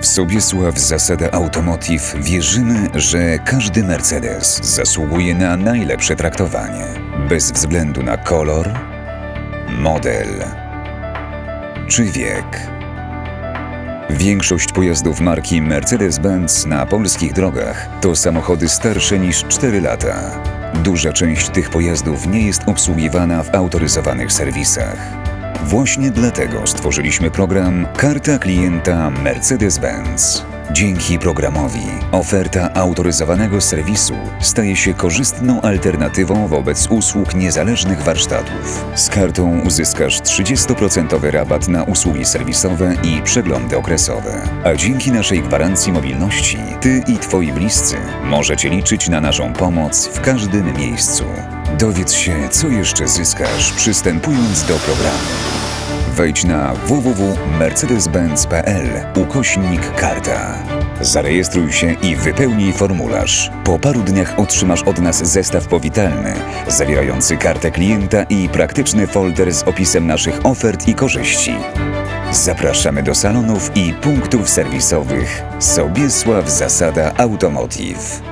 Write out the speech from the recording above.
W Sobiesław Zasada Automotive wierzymy, że każdy Mercedes zasługuje na najlepsze traktowanie. Bez względu na kolor, model czy wiek. Większość pojazdów marki Mercedes-Benz na polskich drogach to samochody starsze niż 4 lata. Duża część tych pojazdów nie jest obsługiwana w autoryzowanych serwisach. Właśnie dlatego stworzyliśmy program Karta Klienta Mercedes-Benz. Dzięki programowi oferta autoryzowanego serwisu staje się korzystną alternatywą wobec usług niezależnych warsztatów. Z kartą uzyskasz 30% rabat na usługi serwisowe i przeglądy okresowe. A dzięki naszej gwarancji mobilności, ty i twoi bliscy możecie liczyć na naszą pomoc w każdym miejscu. Dowiedz się, co jeszcze zyskasz, przystępując do programu. Wejdź na www.mercedes-benz.pl ukośnik karta. Zarejestruj się i wypełnij formularz. Po paru dniach otrzymasz od nas zestaw powitalny, zawierający kartę klienta i praktyczny folder z opisem naszych ofert i korzyści. Zapraszamy do salonów i punktów serwisowych Sobiesław Zasada Automotive.